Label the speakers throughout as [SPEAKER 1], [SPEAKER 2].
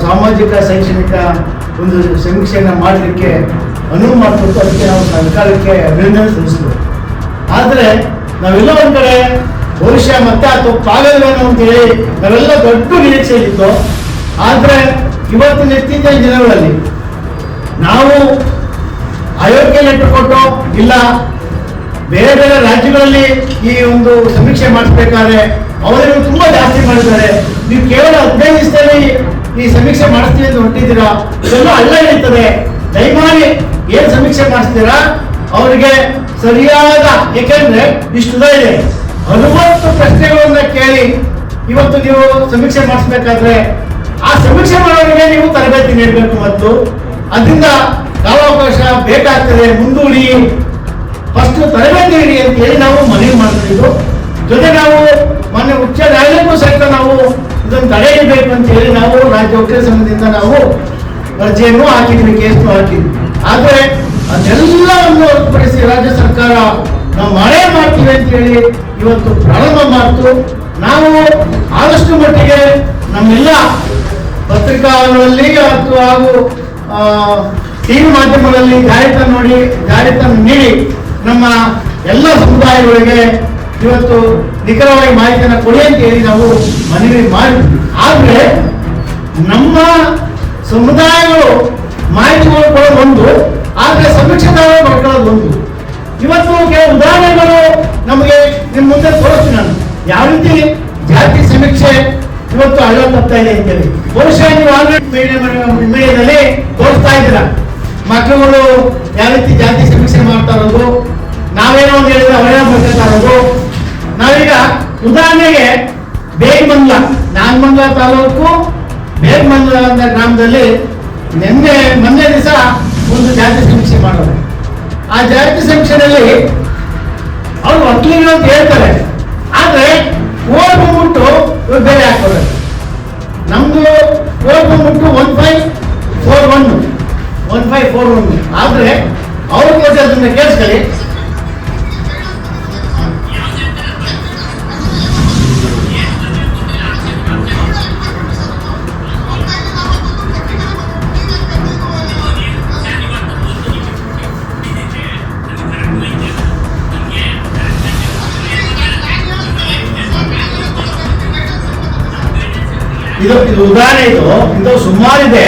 [SPEAKER 1] ಸಾಮಾಜಿಕ, ಶೈಕ್ಷಣಿಕ ಒಂದು ಸಮೀಕ್ಷೆಯನ್ನು ಮಾಡಲಿಕ್ಕೆ ಅನುವು ಮಾಡಿಕೊಟ್ಟು ಅದಕ್ಕೆ ನಾವು ಸರ್ಕಾರಕ್ಕೆ ಅಭಿನಂದನೆ ಸಲ್ಲಿಸಿದ್ರು ಆದರೆ ನಾವೆಲ್ಲ ಒಂದು ಕಡೆ ಭವಿಷ್ಯ ಮತ್ತೆ ಆ ತಪ್ಪಾಗಲ್ವೇನೋ ಅಂತೇಳಿ ನಾವೆಲ್ಲ ದೊಡ್ಡ ನಿರೀಕ್ಷೆಯಲ್ಲಿತ್ತು ಆದರೆ ಇವತ್ತಿನ ಇತ್ತೀಚಿನ ದಿನಗಳಲ್ಲಿ ನಾವು ಅಯೋಗ್ಯ ಲೆಟರ್ ಕೊಟ್ಟು ಇಲ್ಲ ಬೇರೆ ಬೇರೆ ರಾಜ್ಯಗಳಲ್ಲಿ ಈ ಒಂದು ಸಮೀಕ್ಷೆ ಮಾಡಿಸ್ಬೇಕಾದ್ರೆ ಅವರಿಗೆ ತುಂಬಾ ಜಾಸ್ತಿ ಮಾಡಿದ್ದಾರೆ. ನೀವು ಕೇವಲ ಹದಿನೈದು ದಿವಸದಲ್ಲಿ ಈ ಸಮೀಕ್ಷೆ ಮಾಡಿಸ್ತೀವಿ ಅಂತ ಹೊರಟಿದ್ದೀರಾ? ಇದೆಲ್ಲ ಅಲ್ಲ ಇರ್ತದೆ ದಯಮಾಡಿ ಏನ್ ಸಮೀಕ್ಷೆ ಮಾಡಿಸ್ತೀರಾ? ಅವರಿಗೆ ಸರಿಯಾದ, ಏಕೆಂದ್ರೆ ಇಷ್ಟು ಇದೆ. ಹನುಮತ್ತು ಪ್ರಶ್ನೆಗಳನ್ನ ಕೇಳಿ ಇವತ್ತು ನೀವು ಸಮೀಕ್ಷೆ ಮಾಡಿಸ್ಬೇಕಾದ್ರೆ, ಆ ಸಮೀಕ್ಷೆ ಮಾಡೋರಿಗೆ ನೀವು ತರಬೇತಿ ನೀಡಬೇಕು ಮತ್ತು ಅದರಿಂದ ಕಾಲಾವಕಾಶ ಬೇಕಾಗ್ತದೆ ಮುಂದೂಡಿ. ಫಸ್ಟ್ ತರಬೇತಿ ನೀಡಿ ಅಂತ ಹೇಳಿ ನಾವು ಮನವಿ ಮಾಡ್ತಿದ್ದು ಜೊತೆ ನಾವು ಮೊನ್ನೆ ಉಚ್ಚ ನ್ಯಾಯಾಲಯಕ್ಕೂ ಸಹಿತ ನಾವು ಇದನ್ನು ತಡೆಯಬೇಕು ಅಂತ ಹೇಳಿ ನಾವು ರಾಜ್ಯ ವಕೀಲ ಸಂಘದಿಂದ ನಾವು ಅರ್ಜಿಯನ್ನು ಹಾಕಿದ್ವಿ ಕೇಸ್ನು ಹಾಕಿದ್ವಿ. ಆದರೆ ಅದೆಲ್ಲವನ್ನು ಹೊರತುಪಡಿಸಿ ರಾಜ್ಯ ಸರ್ಕಾರ ನಾವು ಮಾಡೇ ಮಾಡ್ತೀವಿ ಅಂತ ಹೇಳಿ ಇವತ್ತು ಪ್ರಾರಂಭ ಮಾಡ್ತು. ನಾವು ಆದಷ್ಟು ಮಟ್ಟಿಗೆ ನಮ್ಮೆಲ್ಲ ಪತ್ರಿಕಾಗಳಲ್ಲಿ ಮತ್ತು ಹಾಗೂ ಟಿವಿ ಮಾಧ್ಯಮಗಳಲ್ಲಿ ಜಾಹಿತ ನೋಡಿ ಜಾಹಿತ ನೀಡಿ ನಮ್ಮ ಎಲ್ಲ ಸಮುದಾಯಗಳಿಗೆ ಇವತ್ತು ನಿಖರವಾಗಿ ಮಾಹಿತಿಯನ್ನು ಕೊಡಿ ಅಂತ ಹೇಳಿ ನಾವು ಮನವಿ ಮಾಡಿ ಆದ್ರೆ ನಮ್ಮ ಸಮುದಾಯಗಳು ಮಾಹಿತಿಗಳು ಕೊಡೋದು ಒಂದು, ಆದ್ರೆ ಸಮೀಕ್ಷೆದಾರರು ಮಾಡ್ಕೊಳ್ಳೋದು ಒಂದು. ಇವತ್ತು ಕೆಲವು ಉದಾಹರಣೆಗಳು ನಮಗೆ ನಿಮ್ಮ ಮುಂದೆ ತೋರಿಸ್ತೀನಿ ನಾನು. ಯಾವ ರೀತಿ ಜಾತಿ ಸಮೀಕ್ಷೆ ಇವತ್ತು ಹಳ್ಳ ತಪ್ತಾ ಇದೆ ಅಂತೇಳಿ ಬಹುಶಃ ನೀವು ಆಲ್ರೆಡಿ ಮೀಡಿಯಾದಲ್ಲಿ ತೋರಿಸ್ತಾ ಇದ್ದೀರಾ. ಮಕ್ಕಳುಗಳು ಯಾವ ರೀತಿ ಜಾತಿ ಸಮೀಕ್ಷೆ ಮಾಡ್ತಾ ಇರೋದು? ನಾವೇನೋ ಒಂದು ಹೇಳಿದ್ರೆ ಅವರೇ ಬರ್ತಾ ಇರೋದು? ನಾವೀಗ ಉದಾಹರಣೆಗೆ ಬೇಗಮಂಗ್ಲ, ನಾಗಮಂಗ್ಲ ತಾಲೂಕು, ಬೇಗಮಂಗ್ಲ ಅಂತ ಗ್ರಾಮದಲ್ಲಿ ನಿನ್ನೆ, ಮೊನ್ನೆ ದಿವಸ ಒಂದು ಜಾತಿ ಸಮೀಕ್ಷೆ ಮಾಡೋದು. ಆ ಜಾತಿ ಸಮೀಕ್ಷೆಯಲ್ಲಿ ಅವ್ರು ವಕೀಲರು ಅಂತ ಹೇಳ್ತಾರೆ. ಇದು ಇದು ಉದಾಹರಣೆ ಇದು ಇದು ಸುಮಾರಿದೆ.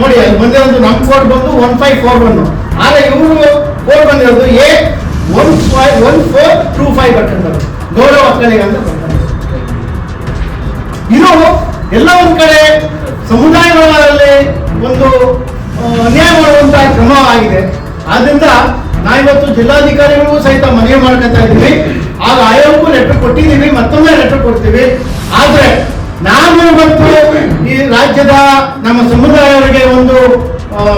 [SPEAKER 1] ನೋಡಿ ಅಲ್ಲಿ ಮುಂದೆ ಒಂದು ನಮ್ಮ ಕೋಡ್ ಬಂದು ಒನ್ ಫೈವ್ ಫೋರ್ ಒನ್. ಆದ್ರೆ ಇವರು ಕೋಡ್ ಬಂದಿರೋದು A one five, one four two five ಬರ್ತಾರೆ ಗೌರವ ಮಕ್ಕಳಿಗೆ ಅಂತ ಇದು ಎಲ್ಲ ಒಂದ್ ಕಡೆ ಸಮುದಾಯಗಳಲ್ಲಿ ಒಂದು ಅನ್ಯಾಯ ಮಾಡುವಂತಹ ಕ್ರಮವಾಗಿದೆ ಆದ್ರಿಂದ ನಾವಿವತ್ತು ಜಿಲ್ಲಾಧಿಕಾರಿಗಳಿಗೂ ಸಹಿತ ಮನವಿ ಮಾಡ್ಕೊತಾ ಇದ್ದೀವಿ ಆಗ ಆಯೋಗಕ್ಕೂ ಲೆಟರ್ ಕೊಟ್ಟಿದ್ದೀವಿ, ಮತ್ತೊಮ್ಮೆ ಲೆಟರ್ ಕೊಡ್ತೀವಿ. ನಾನು ಮತ್ತು ಈ ರಾಜ್ಯದ ನಮ್ಮ ಸಮುದಾಯವರಿಗೆ ಒಂದು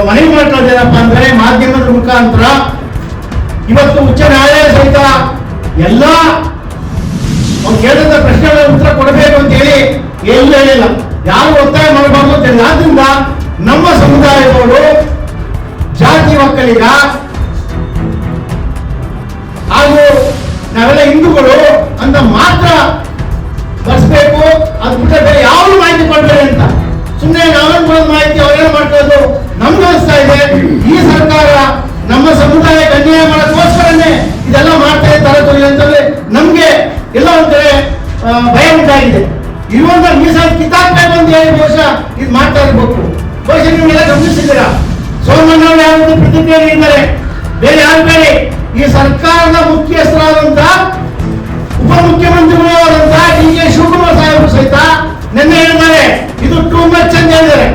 [SPEAKER 1] ಮನವಿ ಮಾಡ್ತಾ ಅಂದ್ರೆ ಮಾಧ್ಯಮದ ಮುಖಾಂತರ ಇವತ್ತು ಉಚ್ಚ ನ್ಯಾಯಾಲಯ ಸಹಿತ ಎಲ್ಲ ಕೇಳಿದ ಪ್ರಶ್ನೆಗಳ ಉತ್ತರ ಕೊಡಬೇಕು ಅಂತ ಹೇಳಿ ಎಲ್ಲೂ ಹೇಳಿಲ್ಲ. ಯಾರು ಒತ್ತಾಯ ಮಾಡಬಾರ್ದು ಅಂತ ಹೇಳಿ. ಆದ್ರಿಂದ ನಮ್ಮ ಸಮುದಾಯದವರು ಜಾತಿ ಒಕ್ಕಲಿಗ ಹಾಗೂ ನಾವೆಲ್ಲ ಹಿಂದೂಗಳು ಅಂತ ಮಾತ್ರ ಬರ್ಸ್ಬೇಕು ಅದ್ ಬಿಟ್ಟರೆ ಬೇರೆ ಯಾವ ಮಾಹಿತಿ ಕೊಡ್ಬೇಡಿ ಅಂತ. ಸುಮ್ಮನೆ ನಾವೇನ್ ಮಾಹಿತಿ ಅವ್ರೇನ್ ಮಾಡ್ಕೊಳ್ಳೋದು? ನಮ್ಗೆ ಅನಿಸ್ತಾ ಇದೆ, ಈ ಸರ್ಕಾರ ನಮ್ಮ ಸಮುದಾಯಕ್ಕೆ ಅನ್ಯಾಯ ಮಾಡೋಕ್ಕೋಸ್ಕರನೇ ಇದೆಲ್ಲ ಮಾಡ್ತಾ ಇದ್ದಾರೆ ಅಂತಂದ್ರೆ ನಮ್ಗೆ ಎಲ್ಲ ಕಡೆ ಭಯ ಉಂಟಾಗಿದೆ. ಇರುವಂತ ಮೀಸಲಾತಿ ಕಿತ್ತಾಕ್ಬೇಕು ಅಂತ ಹೇಳಿ ಬಹುಶಃ ಇದು ಮಾಡ್ತಾ ಇರ್ಬೇಕು. ಬಹುಶಃ ನೀವೆಲ್ಲ ಗಮನಿಸಿದ್ದೀರಾ? ಸೋಮಣ್ಣ ಅವರು ಯಾವ ಬೇರೆ ಯಾರು ಬೇರೆ? ಈ ಸರ್ಕಾರದ ಮುಖ್ಯಸ್ಥರಾದಂತ ಉಪಮುಖ್ಯಮಂತ್ರಿಗಳು ಆದಂತಹ ಡಿ ಕೆ ಶಿವಕುಮಾರ್ ಸಾಹೇಬರು ಸಹಿತ ನಿನ್ನೆ ಹೇಳಿದ್ದಾರೆ ಇದು ಟೂ ಮಚ್ ಅಂತ ಹೇಳಿದ್ದಾರೆ.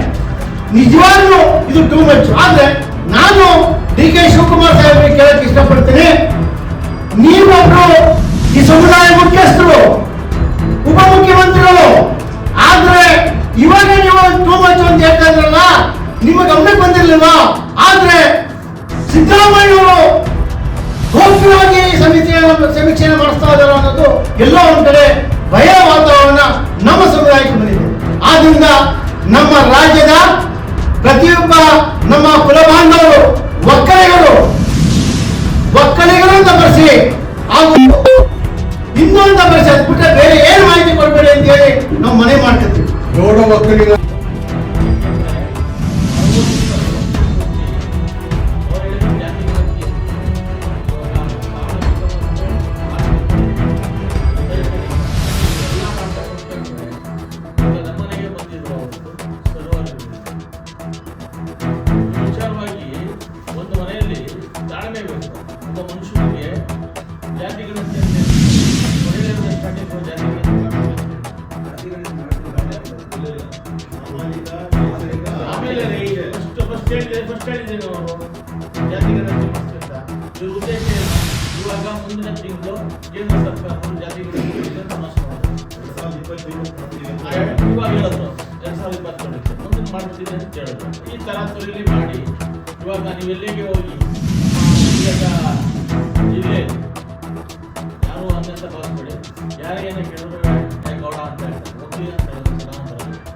[SPEAKER 1] ನಿಜವಾಗ್ಲೂ ಇದು ಟೂ ಮಚ್ ಆದ್ರೆ ನಾನು ಡಿ ಕೆ ಶಿವಕುಮಾರ್ ಸಾಹೇಬರಿಗೆ ಕೇಳಕ್ ಇಷ್ಟಪಡ್ತೀನಿ. ನೀವೊಬ್ರು ಈ ಸಮುದಾಯ ಮುಖ್ಯಸ್ಥರು ಉಪಮುಖ್ಯಮಂತ್ರಿಗಳು ಆದ್ರೆ ಇವಾಗ ನೀವು ಟೂ ಮಚ್ ಅಂತ ಹೇಳ್ತಾ ಇದ್ರಲ್ಲ ನಿಮ್ಮ ಗಮನಕ್ಕೆ ಬಂದಿರ್ಲಿಲ್ವಾ? ಆದ್ರೆ ಸಿದ್ದರಾಮಯ್ಯವರು ಗೌಪ್ಯವಾಗಿ ಸಮಿತಿಯನ್ನು ಸಮೀಕ್ಷೆಯನ್ನು ಮಾಡಿಸ್ತಾ ಇದ್ದಾರೆ ಅನ್ನೋದು ಎಲ್ಲೋ ಒಂದ್ ಕಡೆ ಭಯ ವಾತಾವರಣ ನಮ್ಮ ಸಮುದಾಯಕ್ಕೆ ಬಂದಿದೆ. ಆದ್ರಿಂದ ನಮ್ಮ ರಾಜ್ಯದ ಪ್ರತಿಯೊಬ್ಬ ನಮ್ಮ ಕುಲಬಾಂಧವರು, ಒಕ್ಕಲಿಗರು ಅಂತ ಬರೆಸಿ ಹಾಗೂ ಇನ್ನೊಂದು ಬರೆಸಿ ಅದ್ ಬಿಟ್ರೆ ಬೇರೆ ಏನು ಮಾಹಿತಿ ಕೊಡಬೇಡಿ ಅಂತ ಹೇಳಿ ನಾವು ಮನೆ ಮಾಡ್ತಿದ್ವಿ.
[SPEAKER 2] ನೋಡೋ ಒಕ್ಕಲಿಗ ಫಸ್ಟ್ ಹೇಳಿದೆ ಫಸ್ಟ್ ಹೇಳಿದ್ದೇನೆ ಅವರು ಜಾತಿ ಗಣತಿ ಮಾಡಿಸ್ತಿದ್ದ ಇವ್ರ ಉದ್ದೇಶ ಏನು? ಇವಾಗ ಮುಂದಿನ ತಿಂಗಳು ಕೇಂದ್ರ ಸರ್ಕಾರ ಜಾತಿ ಗಣತಿ ಅಂತ ಅನೌನ್ಸ್ ಮಾಡಿದ್ರು ಆ, ಇವಾಗ ಹೇಳೋದು ಎರಡ್ ಮುಂದಿನ ಅಂತ ಹೇಳೋದು ಈ ತರ ತೊರಿಲಿ ಮಾಡಿ ಇವಾಗ ನೀವು ಎಲ್ಲಿಗೆ ಹೋಗಿ? ಇಲ್ಲೇ. ಯಾರು ಅನ್ನಂತ ಭಾವಿಸ್ಬೇಡಿ. ಯಾರಿಗೇನ ಕೇಳಿದ್ರು ಗೌಡ ಅಂತ ಹೇಳ್ತಾರೆ. ಅಂತ ಹೇಳಿದ್ರೆ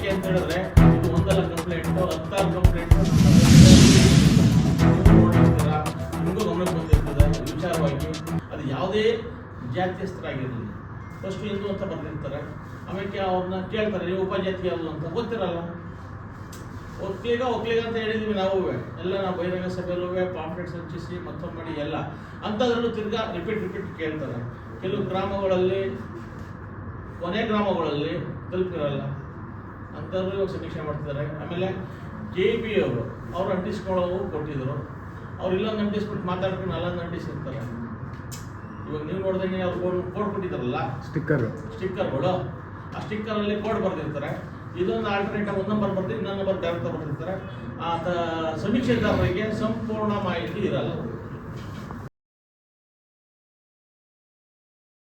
[SPEAKER 2] ಏಕೆ ಅಂತ ಹೇಳಿದ್ರೆ ಇದು ಒಂದಲ್ಲ ಕಂಪ್ಲೇಂಟು ಹತ್ತಾರು ಕಂಪ್ಲೇಂಟು ನಿಮಗೂ ಗಮನಕ್ಕೆ ಬಂದಿರ್ತದೆ, ವಿಚಾರವಾಗಿ ಅದು ಯಾವುದೇ ಜಾತ್ಯಸ್ಥರಾಗಿರಲಿ ಫಸ್ಟ್ ಹಿಂದೂ ಅಂತ ಬಂದಿರ್ತಾರೆ. ಆಮೇಲೆ ಅವ್ರನ್ನ ಕೇಳ್ತಾರೆ, ನೀವು ಉಪಜಾತಿ ಯಾವುದು? ಅಂತ. ಗೊತ್ತಿರಲ್ಲ. ಒಕ್ಕಲಿಗ ಒಕ್ಕಲಿಗ ಅಂತ ಹೇಳಿದ್ವಿ ನಾವು. ಎಲ್ಲ ನಾವು ಬಹಿರಂಗ ಸಭೆಯಲ್ಲೂ ಪಾಂಪ್ಲೆಟ್ಸ್ ಹಂಚಿಸಿ, ಮತ್ತೊಮ್ಮೆ ಮಾಡಿ, ಎಲ್ಲ. ಅಂಥದ್ರಲ್ಲೂ ತಿರ್ಗಾ ರಿಪೀಟ್ ರಿಪೀಟ್ ಕೇಳ್ತಾರೆ. ಕೆಲವು ಗ್ರಾಮಗಳಲ್ಲಿ, ಕೊನೆ ಗ್ರಾಮಗಳಲ್ಲಿ ತಲುಪಿರಲ್ಲ. ಅಂಥವ್ರು ಇವಾಗ ಸಮೀಕ್ಷೆ ಮಾಡ್ತಿದ್ದಾರೆ. ಆಮೇಲೆ ಕೆ ಬಿ ಅವರು ಅವ್ರು ಅಂಟಿಸ್ಕೊಳ್ಳೋವು ಕೊಟ್ಟಿದ್ರು. ಅವ್ರು ಇಲ್ಲೊಂದು ಅಂಟಿಸ್ಬಿಟ್ಟು ಮಾತಾಡ್ಕೊಂಡು ಅಲ್ಲೊಂದು ಅಂಟಿಸಿರ್ತಾರೆ. ಇವಾಗ ನೀವು ನೋಡಿದಂಗೆ ಅವ್ರು ಕೋಡ್ ಕೋಡ್ ಕೊಟ್ಟಿದ್ದಾರಲ್ಲ?
[SPEAKER 3] ಸ್ಟಿಕ್ಕರ್.
[SPEAKER 2] ಸ್ಟಿಕ್ಕರ್ಗಳು. ಆ ಸ್ಟಿಕ್ಕರಲ್ಲಿ ಕೋಡ್ ಬರೆದಿರ್ತಾರೆ. ಇದೊಂದು ಆಲ್ಟರ್ನೇಟ್ ಒಂದು ನಂಬರ್ ಬರ್ತೀವಿ ಇನ್ನೊಂದು ನಂಬರ್ ಡೈರೆಕ್ಟ್ ಬರ್ದಿರ್ತಾರೆ ಆ ಸಮೀಕ್ಷೆದಾರರಿಗೆ ಸಂಪೂರ್ಣ ಮಾಹಿತಿ ಇರಲ್ಲ.